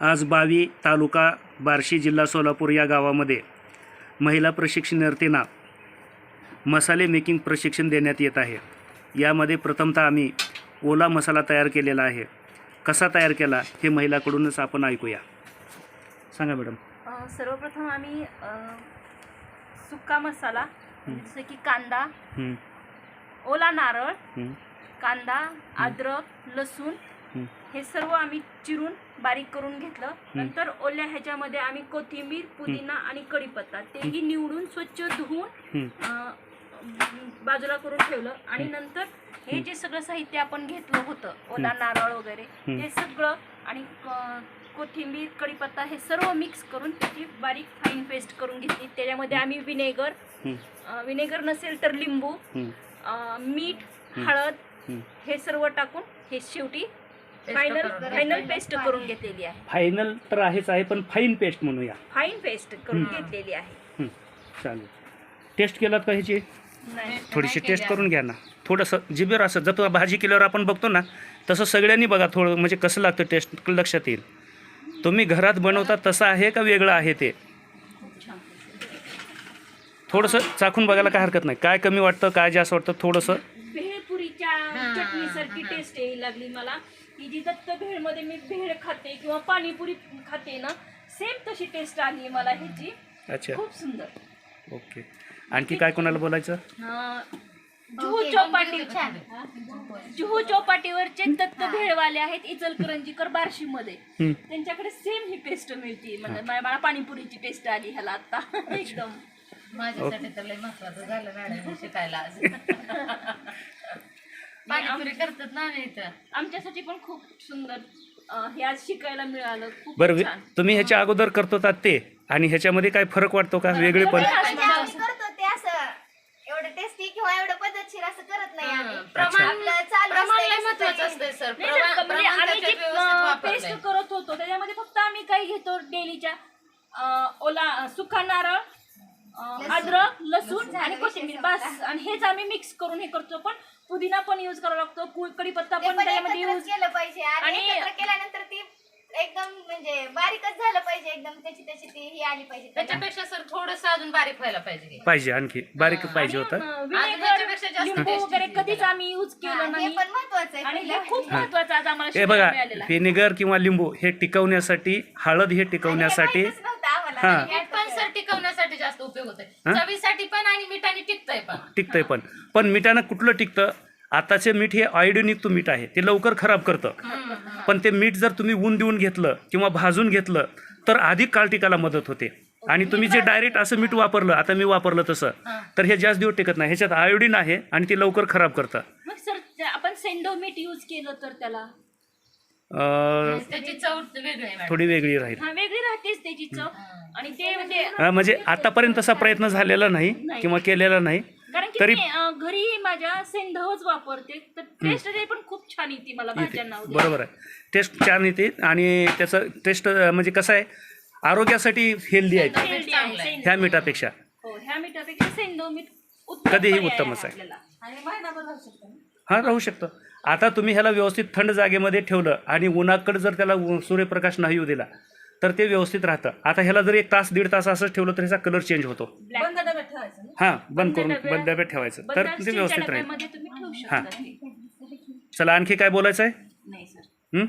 आज बावी तालुका बार्शी जिल्हा सोलापूर या गावामध्ये महिला प्रशिक्षणार्थींना मसाले मेकिंग प्रशिक्षण देण्यात येत आहे. यामध्ये प्रथमतः आम्ही ओला मसाला तयार केलेला आहे. कसा तयार केला हे महिलाकडूनच आपण ऐकूया. सांगा मॅडम. सर्वप्रथम आम्ही सुका मसाला जसं की कांदा ओला नारळ कांदा अद्रक लसूण हं. सर्व आम्ही चिरून बारीक करून घेतलं. नंतर ओल्या ह्याच्यामध्ये आम्ही कोथिंबीर पुदिना आणि कढीपत्ता तेही निवडून स्वच्छ धुवून बाजूला करून ठेवलं. आणि नंतर हे जे सगळं साहित्य आपण घेतलं होतं ओला नारळ वगैरे हं. ते सगळं आणि कोथिंबीर कढीपत्ता हे सर्व मिक्स करून त्याची बारीक फाईन पेस्ट करून घेतली. त्याच्यामध्ये आम्ही विनेगर विनेगर नसेल तर लिंबू मीठ हळद. हे सर्व टाकून हे शेवटी फायनल फायनल पेस्ट करून घेतलेली आहे. फायनल तर आहेच आहे पण फाईन पेस्ट म्हणूया. फाईन पेस्ट करून घेतलेली आहे. हं, चालेल. टेस्ट केलात का ह्याची? नाही थोडीशी टेस्ट करून घ्या ना. थोडंसं जिबेवर असं जर भाजी केल्यावर आपण बघतो ना तसं सगळ्यांनी बघा थोडं म्हणजे कसं लागतं टेस्ट लक्षात येईल. तुम्ही घरात बनवता तसं आहे का वेगळं आहे ते? थोडंसं चाखून बघायला काय हरकत नाही. काय कमी वाटतं काय जास्त वाटतं थोडंसं. भेळपुरीच्या चटणीसारखी टेस्ट यायला लागली मला. की जी दत्त भेळमध्ये मी भेळ खाते किंवा पाणीपुरी खाते ना सेम तशी टेस्ट आली मला ह्याची. अच्छा. खूप सुंदर. ओके. आणखी काय कोणाला बोलायचं? अं, जुहू चौपाटी. जुहू चौपाटीवरचे दत्त भेळवाले आहेत इचलकरंजीकर बार्शीमध्ये. हं, त्यांच्याकडे सेम ही पेस्ट मिळते म्हणजे मला मला पाणीपुरीची पेस्ट आली ह्याला आता. एकदम. माझ्यासाठी तर लय महत्वाचं झालं मॅडम शिकायला आज. पाणीपुरी करतात ना आम्ही इथं. आमच्यासाठी पण खूप सुंदर अं, हे आज शिकायला मिळालं. खूप बरं छान. तुम्ही ह्याच्या अगोदर करतो ते आणि ह्याच्यामध्ये काय फरक वाटतो का? वेगळे पण म्हणजे आम्ही करतो ते असं. एवढं टेस्टी किंवा एवढं पद्धतशीर असं करत नाही आम्ही. अच्छा. आपलं चालू महत्वाचं सर. नाही म्हणजे आम्ही जी पेस्ट वापरलंय. करत होतो त्याच्यामध्ये फक्त आम्ही काय घेतो डेलीच्या अं, ओला सुका नारळ अद्रक लसूण आणि कोथिंबीर बस. आणि हेच आम्ही मिक्स करून हे करतो. पण पुदिना पण यूज करावा लागतो. कु- कढीपत्ता ते पण त्याच्यामध्ये यूज केलं पाहिजे. आणि एकत्र केल्यानंतर ती एकदम म्हणजे बारीकच झालं पाहिजे. एकदम त्याची त्याची ती ही आली पाहिजे. त्याच्यापेक्षा सर थोडस अजून बारीक व्हायला पाहिजे. पाहिजे आणखी. बारीक पाहिजे होतं. जास्त लिंबू वगैरे कधीच आम्ही यूज केलं हे नाही. पण महत्वाचं आहे. आणि हे खूप. महत्वाचं आज आम्हाला हे शिकायला बघा मिळालेलं आहे. व्हिनेगर किंवा लिंबू हे टिकवण्यासाठी हळद हे आणि हे टिकवण्यासाठी माहीतच नव्हतं आम्हाला. हा. पण सर टिकवण्यासाठी जास्त उपयोग होतोय? चवीसाठी पण आणि मिठाने टिकतंय पण. टिकतंय पण. पण मिठानं कुठलं टिकतं? आताचे मीठ हे आयोडिनयुक्त मीठ आहे. ते लवकर खराब करतं. पण ते मीठ जर तुम्ही ऊन देऊन घेतलं किंवा भाजून घेतलं तर अधिक काळ टिकायला मदत होते. आणि तुम्ही जे डायरेक्ट असं मीठ वापरलं आता मी वापरलं तसं तर हे जास्त दिवस टिकत नाही. ह्याच्यात आयोडीन आहे आणि ते लवकर खराब करतं. मग सर आपण सेंडो मीठ यूज केलं तर त्याला? अं, त्याची चव वेगळी आहे मॅडम थोडी वेगळी राहील. हा वेगळी राहतेच त्याची चव. आणि ते म्हणजे अं, म्हणजे आतापर्यंत तसा प्रयत्न झालेला नाही किंवा केलेला नाही. कारण की तरी- मी अं, घरी माझ्या सेंधवच वापरते. तर टेस्ट ते पण खूप छान येते मला भाज्यांना वगैरे. बरोबर आहे. टेस्ट छान येते आणि त्याचं टेस्ट म्हणजे कसं आहे आरोग्यासाठी हेल्दी आहे सेंधव. ह्या मिठापेक्षा. हो ह्या मिठापेक्षा सेंधव मीठ उत्तम कधीही पर्याय आहे उत्तमच आहे. आपल्याला. हां राहू शकतं. आता तुम्ही ह्याला व्यवस्थित थंड जागेमध्ये ठेवलं आणि उन्हाकडे जर त्याला सूर्यप्रकाश नाही येऊ दिला तर ते व्यवस्थित राहतं. आता ह्याला जर एक तास दीड तास असंच ठेवलं तर ह्याचा कलर चेंज होतो. हां बंद करून बंद डब्यात ठेवायचं. तर ते व्यवस्थित राहील. हां. चला आणखी काय बोलायचं आहे नाही सर. हं?